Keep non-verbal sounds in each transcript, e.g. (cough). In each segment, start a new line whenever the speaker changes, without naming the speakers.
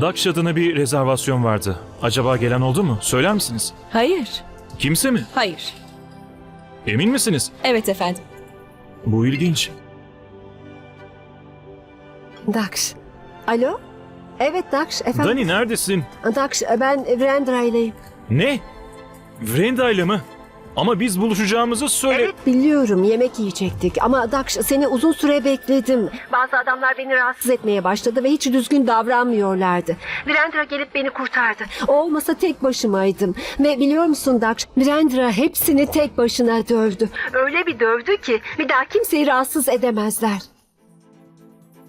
Daksh adına bir rezervasyon vardı. Acaba gelen oldu mu? Söyler misiniz?
Hayır.
Kimse mi?
Hayır.
Emin misiniz?
Evet efendim.
Bu ilginç.
Daksh. Alo? Evet Daksh efendim.
Dani neredesin?
Daksh ben Virendra ileyim.
Ne? Vrenda ile mi? Ama biz buluşacağımızı söyle...
Evet biliyorum yemek yiyecektik ama Daksh seni uzun süre bekledim. Bazı adamlar beni rahatsız etmeye başladı ve hiç düzgün davranmıyorlardı. Virendra gelip beni kurtardı. O olmasa tek başımaydım. Ve biliyor musun Daksh Virendra hepsini tek başına dövdü. Öyle bir dövdü ki bir daha kimseyi rahatsız edemezler.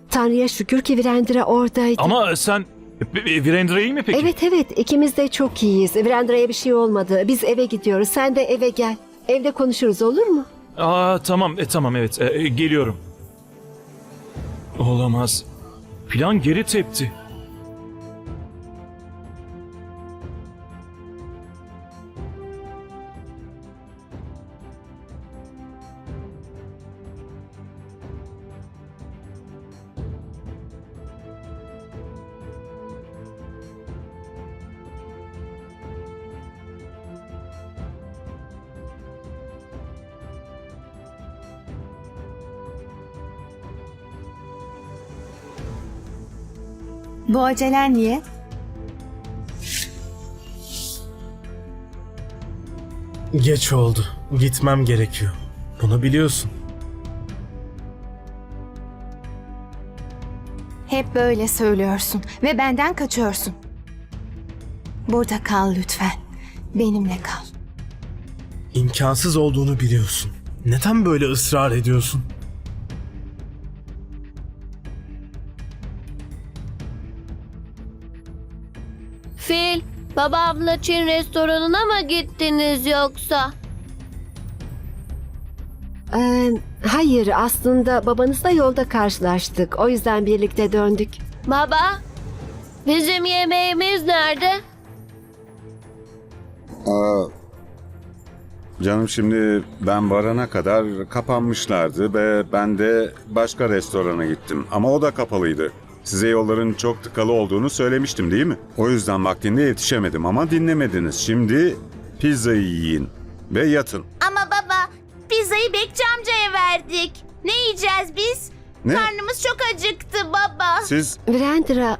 Tanrı'ya şükür ki Virendra oradaydı.
Ama sen... (laughs) Virendra iyi mi peki?
Evet evet ikimiz de çok iyiyiz. Virendra'ya bir şey olmadı. Biz eve gidiyoruz. Sen de eve gel. Evde konuşuruz olur mu?
Aa tamam, e, tamam evet. E, e, geliyorum. Olamaz. Plan geri tepti.
Bu acelen niye?
Geç oldu. Gitmem gerekiyor. Bunu biliyorsun.
Hep böyle söylüyorsun ve benden kaçıyorsun. Burada kal lütfen. Benimle kal.
İmkansız olduğunu biliyorsun. Neden böyle ısrar ediyorsun?
Babamla Çin restoranına mı gittiniz yoksa?
Ee, hayır aslında babanızla yolda karşılaştık. O yüzden birlikte döndük.
Baba, bizim yemeğimiz nerede?
Aa, canım şimdi ben varana kadar kapanmışlardı ve ben de başka restorana gittim. Ama o da kapalıydı. Size yolların çok tıkalı olduğunu söylemiştim değil mi? O yüzden vaktinde yetişemedim ama dinlemediniz. Şimdi pizzayı yiyin ve yatın.
Ama baba pizzayı Bekçi amcaya verdik. Ne yiyeceğiz biz?
Ne?
Karnımız çok acıktı baba.
Siz
Virendra...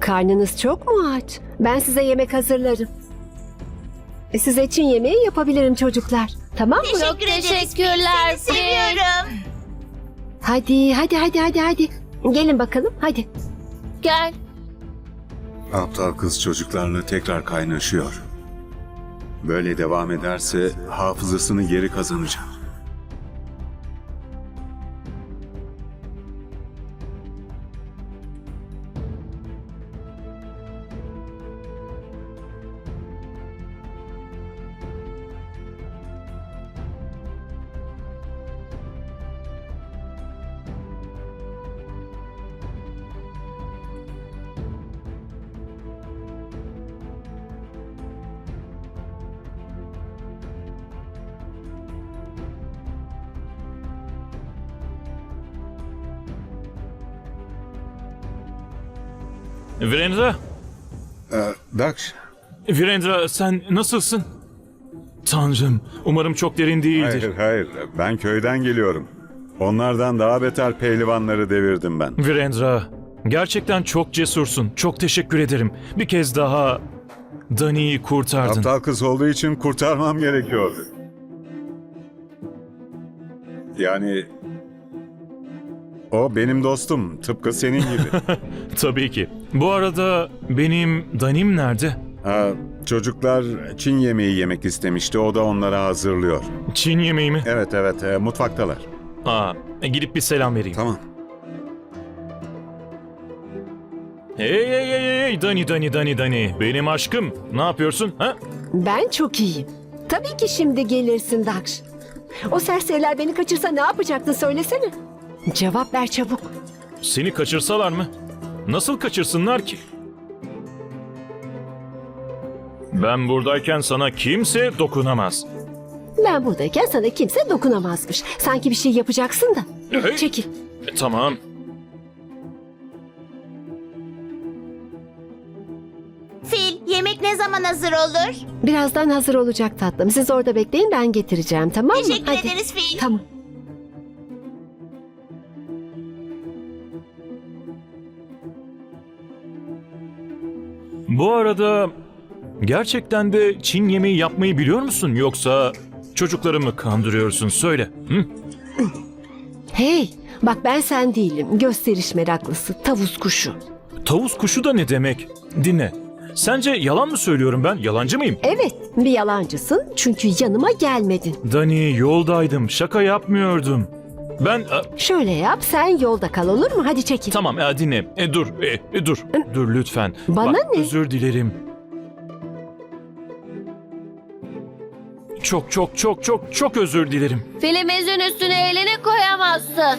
Karnınız çok mu aç? Ben size yemek hazırlarım. E, Size Çin yemeği yapabilirim çocuklar. Tamam mı?
Teşekkür ederiz.
teşekkürler,
Seni seviyorum.
Hadi hadi hadi hadi hadi. Gelin bakalım hadi.
Gel.
aptal kız çocuklarla tekrar kaynaşıyor. Böyle devam ederse hafızasını geri kazanacak.
Virendra,
Ee, Daksh,
Virendra sen nasılsın? Tanrım, umarım çok derin değildir.
hayır hayır ben köyden geliyorum. Onlardan daha beter pehlivanları devirdim ben.
Virendra, gerçekten çok cesursun. Çok teşekkür ederim. Bir kez daha Dani'yi kurtardın.
Aptal kız olduğu için kurtarmam gerekiyordu. Yani o benim dostum tıpkı senin gibi. (laughs)
Tabii ki. Bu arada benim Danim nerede?
ha, çocuklar Çin yemeği yemek istemişti o da onlara hazırlıyor.
Çin yemeği mi?
Evet evet e, mutfaktalar.
Aa, gidip bir selam vereyim.
Tamam.
Hey hey hey hey, hey Dani Dani Dani Dani. Benim aşkım. Ne yapıyorsun? Ha?
Ben çok iyiyim. Tabii ki şimdi gelirsin Daksh. O serseriler beni kaçırsa ne yapacaktın söylesene. Cevap ver çabuk.
Seni kaçırsalar mı? Nasıl kaçırsınlar ki? Ben buradayken sana kimse dokunamaz.
Ben buradayken sana kimse dokunamazmış. Sanki bir şey yapacaksın da.
Ee?
Çekil.
E, tamam.
Fil, yemek ne zaman hazır olur?
Birazdan hazır olacak tatlım. Siz orada bekleyin ben getireceğim tamam mı?
Teşekkür ederiz Fil.
Tamam.
Bu arada gerçekten de Çin yemeği yapmayı biliyor musun yoksa çocukları mı kandırıyorsun söyle. Hı?
Hey bak ben sen değilim. Gösteriş meraklısı. Tavus kuşu.
Tavus kuşu da ne demek? Dinle. Sence yalan mı söylüyorum ben? Yalancı mıyım?
Evet bir yalancısın çünkü yanıma gelmedin.
Dani yoldaydım. Şaka yapmıyordum. Ben e,
Şöyle yap sen yolda kal olur mu? Hadi çekil.
tamam e, dinle. E, dur. E, e, dur. Dur lütfen.
Bana
Bak,
ne?
Özür dilerim. Çok çok çok çok çok özür dilerim.
Filimizin üstüne elini koyamazsın.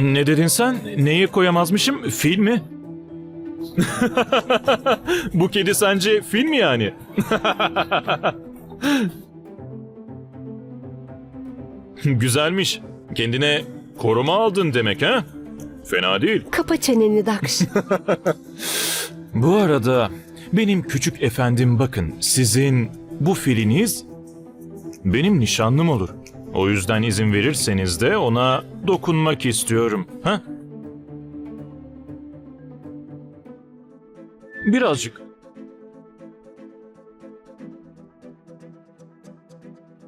Ne dedin sen? Neyi koyamazmışım? Fil mi? (laughs) Bu kedi sence fil mi yani? (laughs) Güzelmiş. Kendine koruma aldın demek ha? Fena değil.
Kapa çeneni Dakş. (laughs)
Bu arada benim küçük efendim bakın sizin bu filiniz benim nişanlım olur. O yüzden izin verirseniz de ona dokunmak istiyorum. Ha? Birazcık.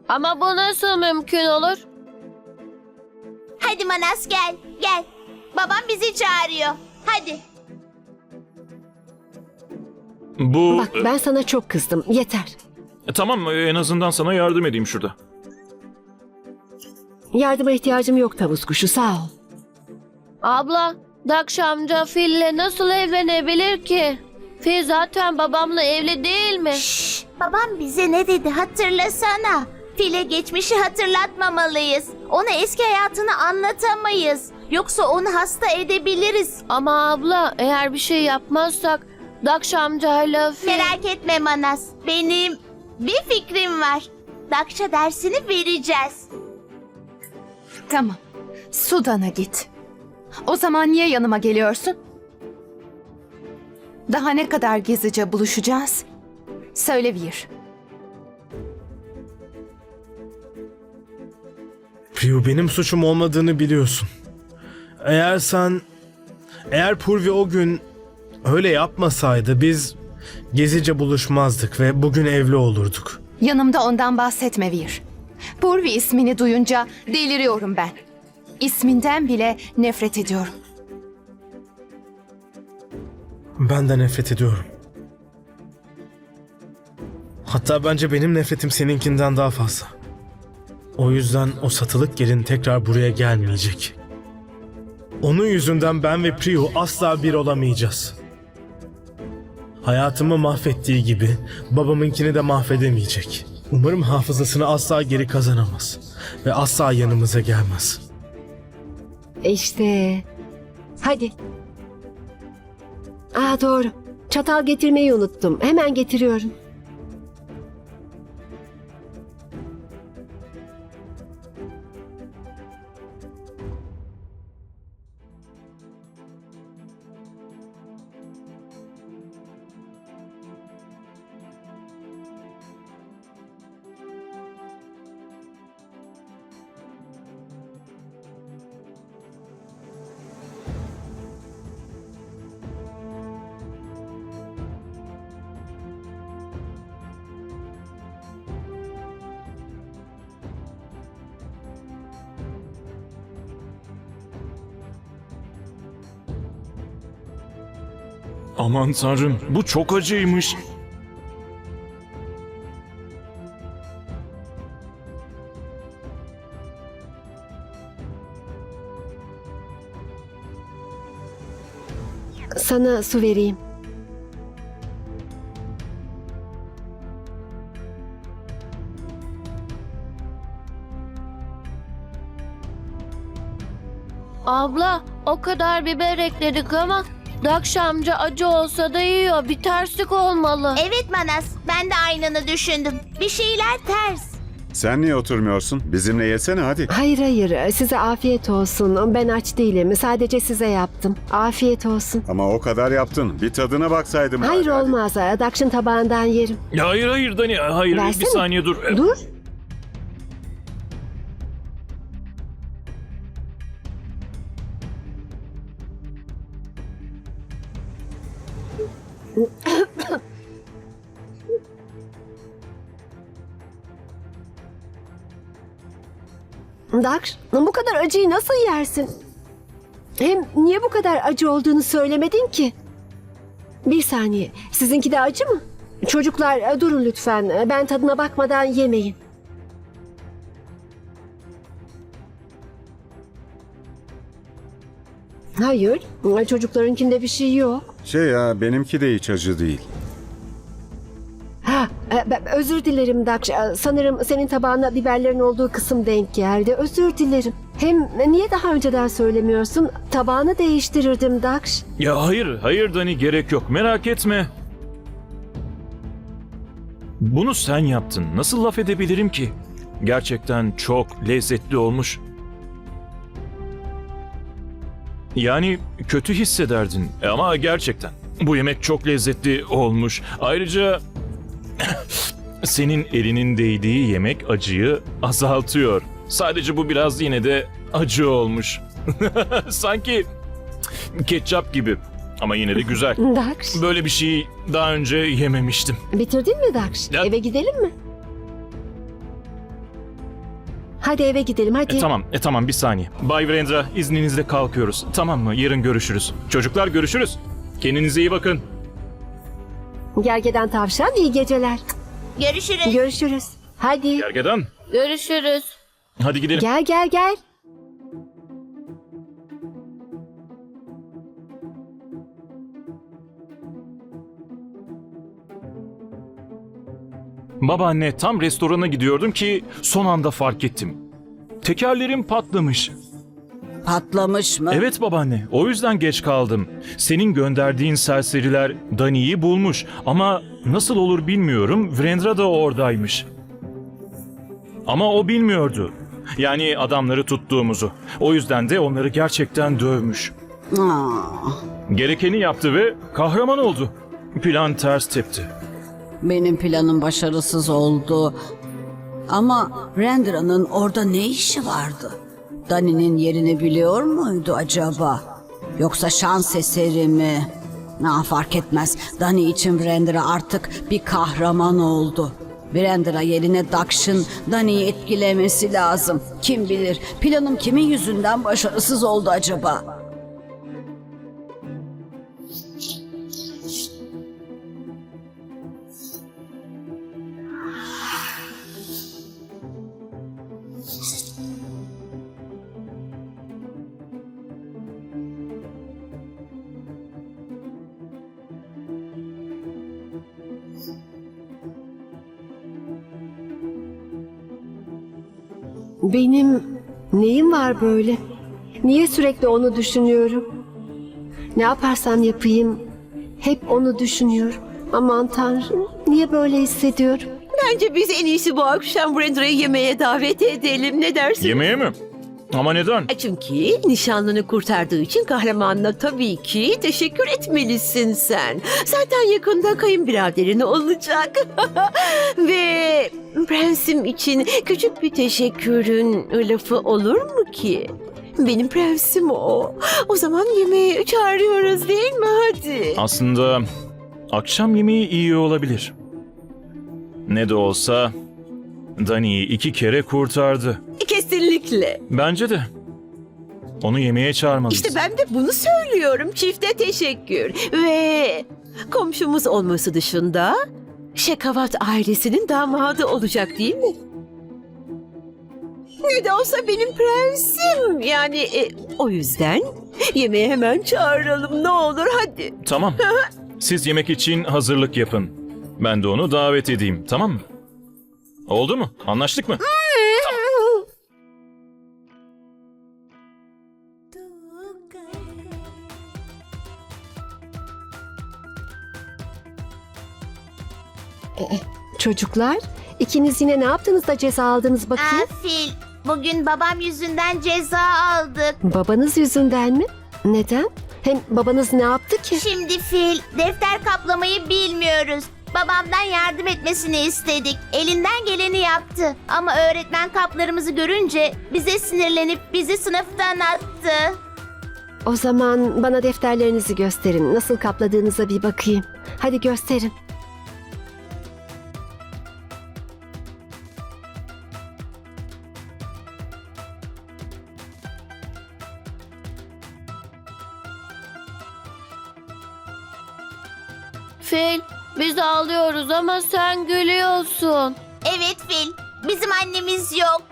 Ama bu nasıl mümkün olur?
Hadi Manas gel, gel. Babam bizi çağırıyor. Hadi.
Bu
Bak ben sana çok kızdım. Yeter.
E, tamam en azından sana yardım edeyim şurada.
Yardıma ihtiyacım yok tavus kuşu sağ ol.
Abla, Dakş amca Fil'le nasıl evlenebilir ki? Fil zaten babamla evli değil mi?
Şşş, babam bize ne dedi hatırlasana. File geçmişi hatırlatmamalıyız. Ona eski hayatını anlatamayız. Yoksa onu hasta edebiliriz.
Ama abla eğer bir şey yapmazsak Dakş amcayla Fil...
Merak etme Manas. Benim bir fikrim var. Dakça dersini vereceğiz.
Tamam. Sudan'a git. O zaman niye yanıma geliyorsun? Daha ne kadar gizlice buluşacağız? Söyle Vir.
Priyu benim suçum olmadığını biliyorsun. Eğer sen... Eğer Purvi o gün öyle yapmasaydı biz gezice buluşmazdık ve bugün evli olurduk.
Yanımda ondan bahsetme Vir. Purvi ismini duyunca deliriyorum ben. İsminden bile nefret ediyorum.
Ben de nefret ediyorum. Hatta bence benim nefretim seninkinden daha fazla. O yüzden o satılık gelin tekrar buraya gelmeyecek. Onun yüzünden ben ve Priyu asla bir olamayacağız. Hayatımı mahvettiği gibi babamınkini de mahvedemeyecek. Umarım hafızasını asla geri kazanamaz ve asla yanımıza gelmez.
İşte. Hadi. Aa doğru. Çatal getirmeyi unuttum. Hemen getiriyorum.
Aman tanrım bu çok acıymış.
Sana su vereyim.
Abla o kadar biber ekledik ama Dakş amca acı olsa da yiyor. Bir terslik olmalı.
Evet Manas, ben de aynını düşündüm. Bir şeyler ters.
Sen niye oturmuyorsun? Bizimle yesene hadi.
Hayır hayır size afiyet olsun. Ben aç değilim. Sadece size yaptım. Afiyet olsun.
Ama o kadar yaptın. Bir tadına baksaydım.
Hayır
hadi.
olmaz. Dakş'ın tabağından yerim.
Hayır hayır Dani hayır bir
Versene.
saniye dur.
Dur. Dakş, bu kadar acıyı nasıl yersin? Hem niye bu kadar acı olduğunu söylemedin ki? Bir saniye, sizinki de acı mı? Çocuklar e, durun lütfen, E, ben tadına bakmadan yemeyin. Hayır, e, çocuklarınkinde bir şey yok.
Şey ya benimki de hiç acı değil.
Özür dilerim Dakş. E, Sanırım senin tabağına biberlerin olduğu kısım denk geldi. Özür dilerim. Hem niye daha önceden söylemiyorsun? Tabağını değiştirirdim Dakş.
Ya hayır hayır Dani gerek yok merak etme. Bunu sen yaptın. Nasıl laf edebilirim ki? Gerçekten çok lezzetli olmuş. Yani kötü hissederdin ama gerçekten bu yemek çok lezzetli olmuş. Ayrıca senin elinin değdiği yemek acıyı azaltıyor. Sadece bu biraz yine de acı olmuş. (laughs) Sanki ketçap gibi ama yine de güzel. (laughs)
Dakş.
Böyle bir şey daha önce yememiştim.
Bitirdin mi Dakş?
Ya-
Eve gidelim mi? Hadi eve gidelim hadi.
E, tamam, e, tamam bir saniye. Bay Virendra izninizle kalkıyoruz. Tamam mı? Yarın görüşürüz. Çocuklar görüşürüz. Kendinize iyi bakın.
Gergeden tavşan iyi geceler.
Görüşürüz.
Görüşürüz. Hadi.
Gergedan,
Görüşürüz.
hadi gidelim.
Gel gel gel.
Babaanne tam restorana gidiyordum ki son anda fark ettim. Tekerlerim patlamış.
Patlamış mı?
Evet babaanne, o yüzden geç kaldım. Senin gönderdiğin serseriler Dani'yi bulmuş ama nasıl olur bilmiyorum, Vrendra da oradaymış. Ama o bilmiyordu. Yani adamları tuttuğumuzu. O yüzden de onları gerçekten dövmüş.
Aa,
Gerekeni yaptı ve kahraman oldu. Plan ters tepti.
benim planım başarısız oldu. Ama Rendra'nın orada ne işi vardı? Dani'nin yerini biliyor muydu acaba? Yoksa şans eseri mi? Na fark etmez. Dani için Brandra artık bir kahraman oldu. Brandra yerine Daksh'ın Dani'yi etkilemesi lazım. Kim bilir planım kimin yüzünden başarısız oldu acaba?
Benim neyim var böyle? Niye sürekli onu düşünüyorum? Ne yaparsam yapayım hep onu düşünüyorum. Aman tanrım niye böyle hissediyorum?
Bence biz en iyisi bu akşam Brendra'yı yemeğe davet edelim. Ne dersin?
Yemeğe mi? Ama neden?
Çünkü nişanlını kurtardığı için kahramanına tabii ki teşekkür etmelisin sen. Zaten yakında kayınbiraderin olacak. (laughs) Ve prensim için küçük bir teşekkürün lafı olur mu ki? Benim prensim o. O zaman yemeğe çağırıyoruz değil mi hadi?
Aslında akşam yemeği iyi olabilir. Ne de olsa Dani'yi iki kere kurtardı.
Kesinlikle.
Bence de. Onu yemeğe çağırmalıyız.
İşte ben de bunu söylüyorum. Çifte teşekkür. Ve komşumuz olması dışında Şekavat ailesinin damadı olacak değil mi? Ne de olsa benim prensim. Yani e, o yüzden yemeğe hemen çağıralım ne olur hadi.
Tamam. Siz yemek için hazırlık yapın. Ben de onu davet edeyim, tamam mı? Oldu mu? Anlaştık mı?
Çocuklar İkiniz yine ne yaptınız da ceza aldınız bakayım?
Aa, Fil, bugün babam yüzünden ceza aldık.
Babanız yüzünden mi? Neden? Hem babanız ne yaptı ki?
Şimdi Fil, defter kaplamayı bilmiyoruz. Babamdan yardım etmesini istedik. Elinden geleni yaptı. Ama öğretmen kaplarımızı görünce bize sinirlenip bizi sınıftan attı.
O zaman bana defterlerinizi gösterin. Nasıl kapladığınıza bir bakayım. Hadi gösterin.
Fil, biz ağlıyoruz ama sen gülüyorsun.
Evet Fil, bizim annemiz yok.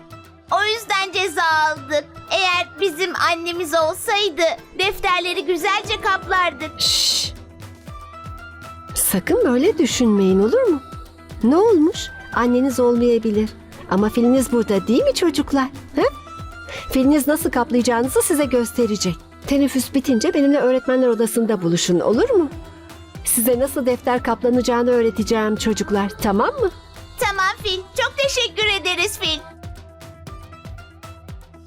O yüzden ceza aldık. Eğer bizim annemiz olsaydı defterleri güzelce kaplardık.
Şşş. Sakın böyle düşünmeyin olur mu? Ne olmuş? Anneniz olmayabilir. Ama filiniz burada değil mi çocuklar? He? Filiniz nasıl kaplayacağınızı size gösterecek. Teneffüs bitince benimle öğretmenler odasında buluşun olur mu? Size nasıl defter kaplanacağını öğreteceğim çocuklar tamam mı?
Tamam Fil, çok teşekkür ederiz Fil.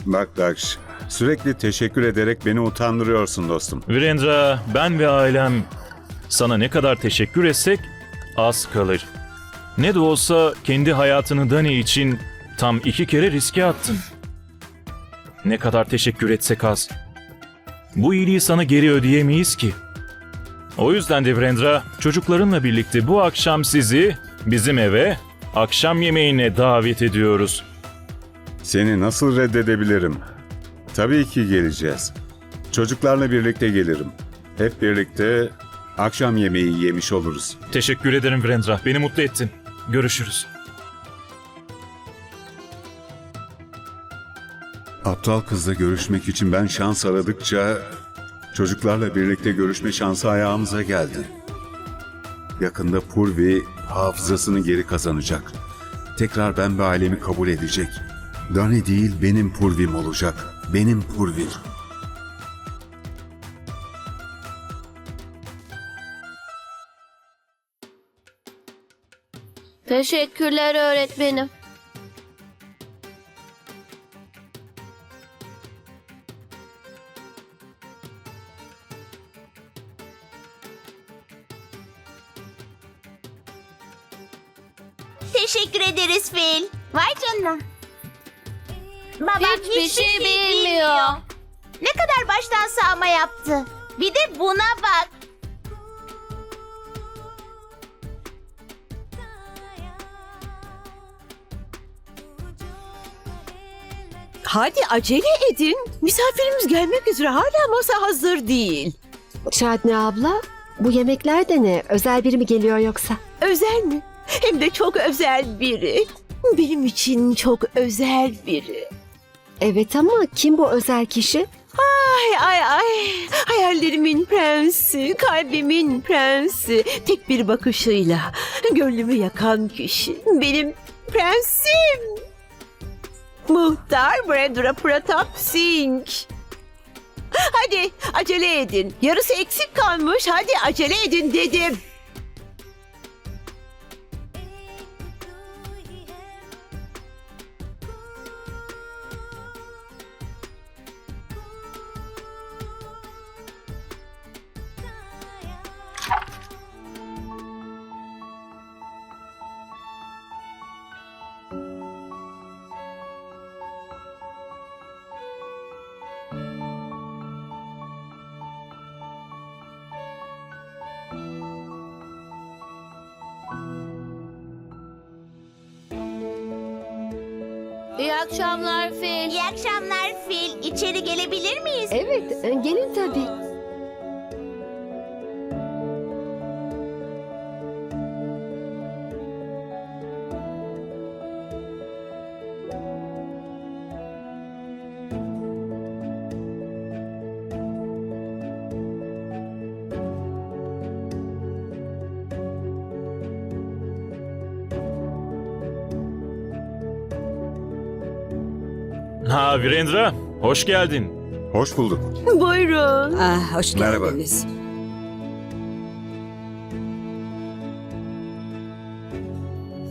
Bak Daksh, sürekli teşekkür ederek beni utandırıyorsun dostum.
Virendra, ben ve ailem sana ne kadar teşekkür etsek az kalır. Ne de olsa kendi hayatını Dani için tam iki kere riske attın. Ne kadar teşekkür etsek az. Bu iyiliği sana geri ödeyemeyiz ki. O yüzden de Virendra, çocuklarınla birlikte bu akşam sizi bizim eve akşam yemeğine davet ediyoruz.
Seni nasıl reddedebilirim? Tabii ki geleceğiz. Çocuklarla birlikte gelirim. Hep birlikte akşam yemeği yemiş oluruz.
Teşekkür ederim Virendra, beni mutlu ettin. Görüşürüz.
Aptal kızla görüşmek için ben şans aradıkça çocuklarla birlikte görüşme şansı ayağımıza geldi. Yakında Purvi hafızasını geri kazanacak. Tekrar ben ve ailemi kabul edecek. Dani değil benim Purvim olacak. Benim Purvim.
Teşekkürler öğretmenim.
Canına. Babam
Hiçbir şey bilmiyor.
Ne kadar baştan sağma yaptı. Bir de buna bak.
Hadi acele edin. Misafirimiz gelmek üzere hala masa hazır değil.
Şadne abla bu yemekler de ne? Özel biri mi geliyor yoksa?
Özel mi? Hem de çok özel biri. Benim için çok özel biri.
Evet ama kim bu özel kişi?
Ay ay ay. Hayallerimin prensi, kalbimin prensi. Tek bir bakışıyla gönlümü yakan kişi. Benim prensim. Muhtar Brandra Pratap Singh. Hadi acele edin. Yarısı eksik kalmış. Hadi acele edin dedim.
İyi akşamlar Fil.
İyi akşamlar Fil. İçeri gelebilir miyiz?
Evet e, gelin tabii.
Virendra, hoş geldin.
Hoş bulduk. (laughs)
Buyurun.
Ah, hoş
Merhaba.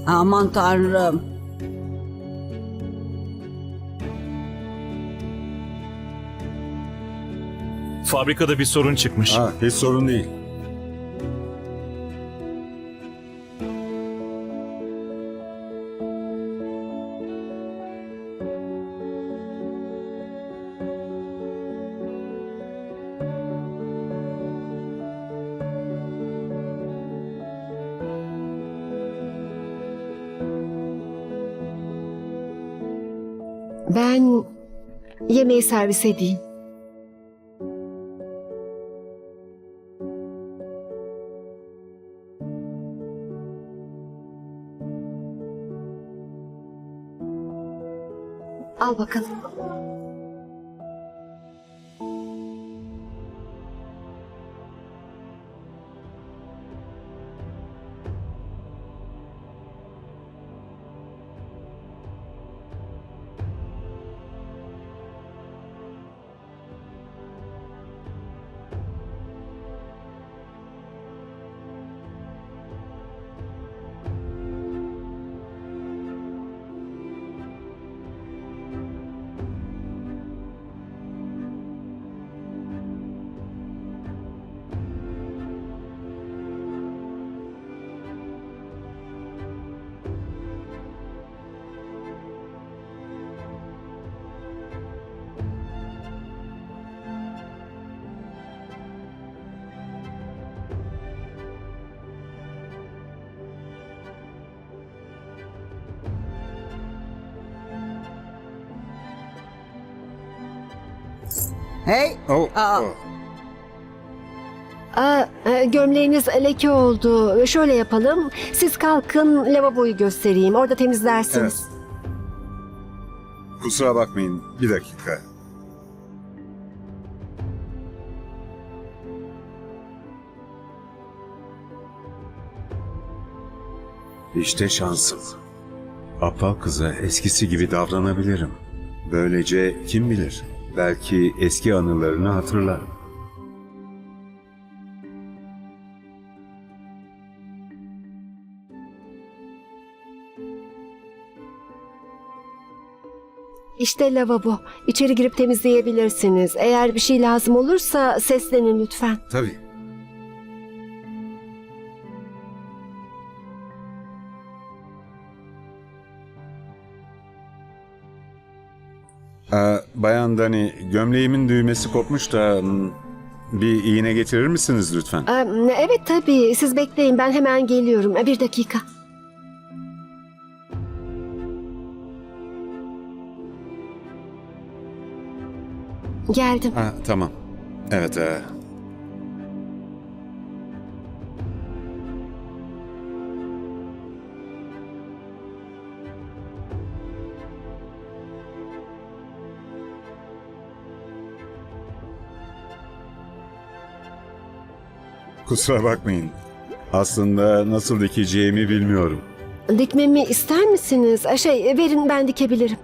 Aman tanrım.
Fabrikada bir sorun çıkmış.
Ha, hiç sorun değil.
Ben yemeği servis edeyim. Al bakalım.
Hey,
Oh,
Aa.
oh.
Aa, e, gömleğiniz leke oldu. Şöyle yapalım. Siz kalkın lavaboyu göstereyim. Orada temizlersiniz.
Kusura bakmayın. Bir dakika. İşte şansım. Aptal kıza eskisi gibi davranabilirim. Böylece kim bilir belki eski anılarını hatırlar.
İşte lavabo. İçeri girip temizleyebilirsiniz. Eğer bir şey lazım olursa seslenin lütfen.
Tabii. Ee, Bayan Dani, gömleğimin düğmesi kopmuş da bir iğne getirir misiniz lütfen?
Aa, evet tabii. Siz bekleyin. Ben hemen geliyorum. Bir dakika. Geldim.
Ha, tamam. Evet. E... Kusura bakmayın. Aslında nasıl dikeceğimi bilmiyorum.
Dikmemi ister misiniz? Şey verin ben dikebilirim.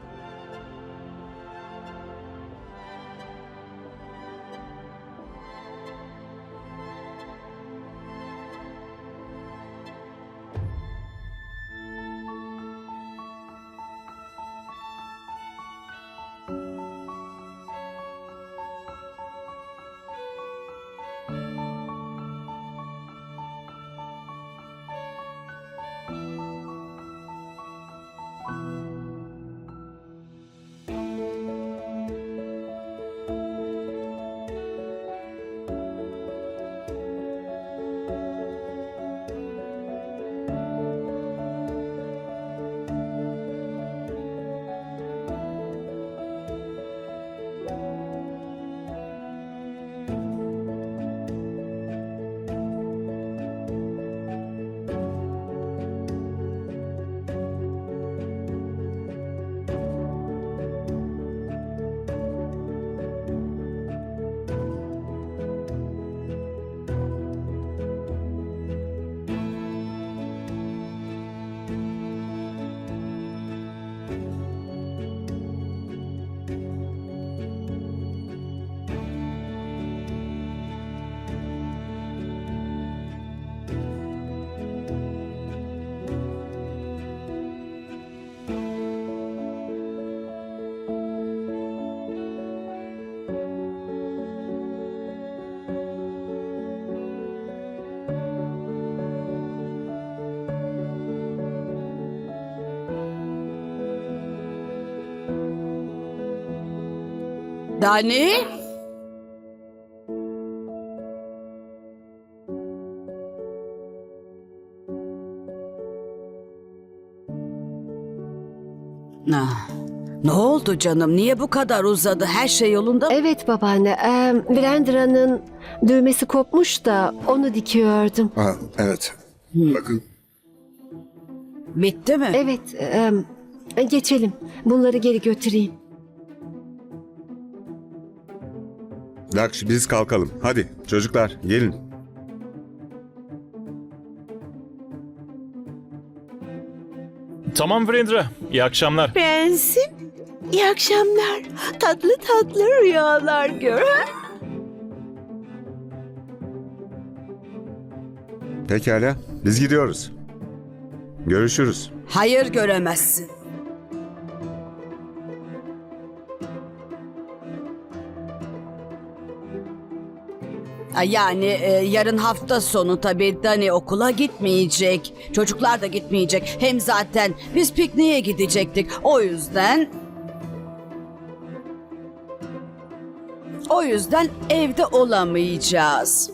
Dani? Ah, ne oldu canım? Niye bu kadar uzadı? Her şey yolunda mı?
Evet babaanne. E, Virendra'nın düğmesi kopmuş da onu dikiyordum.
Ha, evet. Bakın.
Bitti mi?
Evet. e, geçelim. Bunları geri götüreyim.
Lakş biz kalkalım. Hadi çocuklar gelin.
Tamam Vrendra. İyi akşamlar.
Prensim, iyi akşamlar. Tatlı tatlı rüyalar gör. ha?
Pekala biz gidiyoruz. Görüşürüz.
Hayır göremezsin. Yani e, yarın hafta sonu tabii Dani okula gitmeyecek. Çocuklar da gitmeyecek. Hem zaten biz pikniğe gidecektik. O yüzden... O yüzden evde olamayacağız.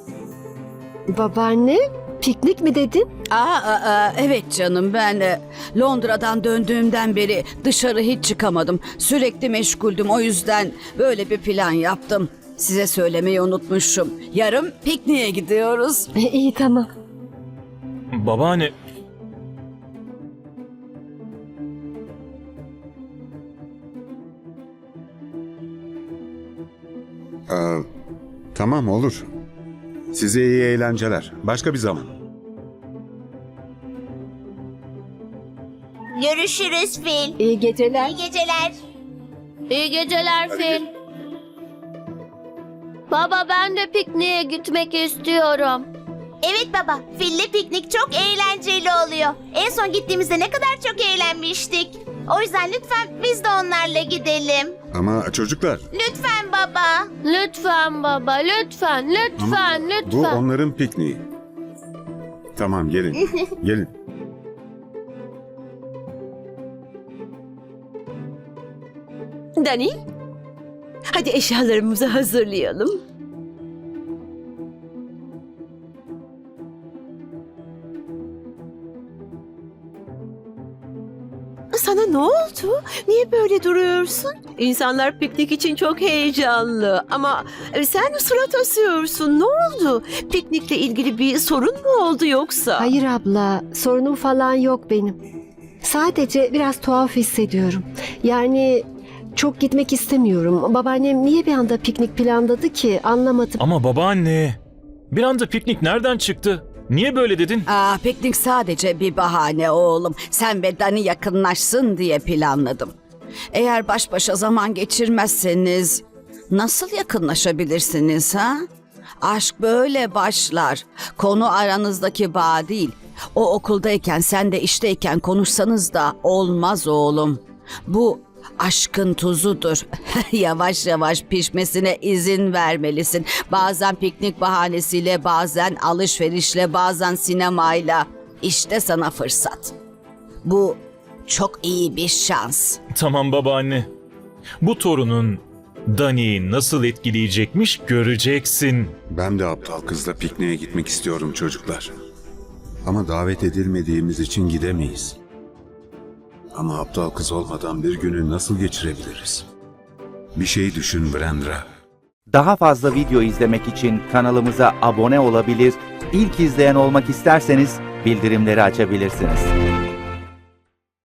Babaanne, piknik mi dedin?
Aa, aa, aa, evet canım ben e, Londra'dan döndüğümden beri dışarı hiç çıkamadım. Sürekli meşguldüm o yüzden böyle bir plan yaptım. Size söylemeyi unutmuşum. Yarın pikniğe gidiyoruz. (laughs)
İyi tamam.
Babaanne.
Aa, tamam olur. Size iyi eğlenceler. Başka bir zaman.
Görüşürüz Fil.
İyi geceler.
İyi geceler.
İyi geceler Fil. Baba ben de pikniğe gitmek istiyorum.
Evet baba, Fil'le piknik çok eğlenceli oluyor. En son gittiğimizde ne kadar çok eğlenmiştik. O yüzden lütfen biz de onlarla gidelim.
Ama çocuklar
Lütfen baba.
Lütfen baba lütfen lütfen
bu
lütfen.
onların pikniği. Tamam gelin. (laughs) gelin.
Dani, hadi eşyalarımızı hazırlayalım. Sana ne oldu? Niye böyle duruyorsun? İnsanlar piknik için çok heyecanlı ama e, sen surat asıyorsun. Ne oldu? Piknikle ilgili bir sorun mu oldu yoksa?
Hayır abla, sorunum falan yok benim. Sadece biraz tuhaf hissediyorum. Yani çok gitmek istemiyorum. Babaannem niye bir anda piknik planladı ki anlamadım.
Ama babaanne. Bir anda piknik nereden çıktı? Niye böyle dedin?
Aa, piknik sadece bir bahane oğlum. Sen ve Dani yakınlaşsın diye planladım. Eğer baş başa zaman geçirmezseniz nasıl yakınlaşabilirsiniz ha? Aşk böyle başlar. Konu aranızdaki bağ değil. O okuldayken sen de işteyken konuşsanız da olmaz oğlum. Bu aşkın tuzudur. (laughs) yavaş yavaş pişmesine izin vermelisin. Bazen piknik bahanesiyle, bazen alışverişle, bazen sinemayla. İşte sana fırsat. Bu çok iyi bir şans.
Tamam babaanne. Bu torunun Dani'yi nasıl etkileyecekmiş göreceksin.
Ben de aptal kızla pikniğe gitmek istiyorum çocuklar. Ama davet edilmediğimiz için gidemeyiz. Ama aptal kız olmadan bir günü nasıl geçirebiliriz? Bir şey düşün Brandra.
Daha fazla video izlemek için kanalımıza abone olabilir, ilk izleyen olmak isterseniz bildirimleri açabilirsiniz.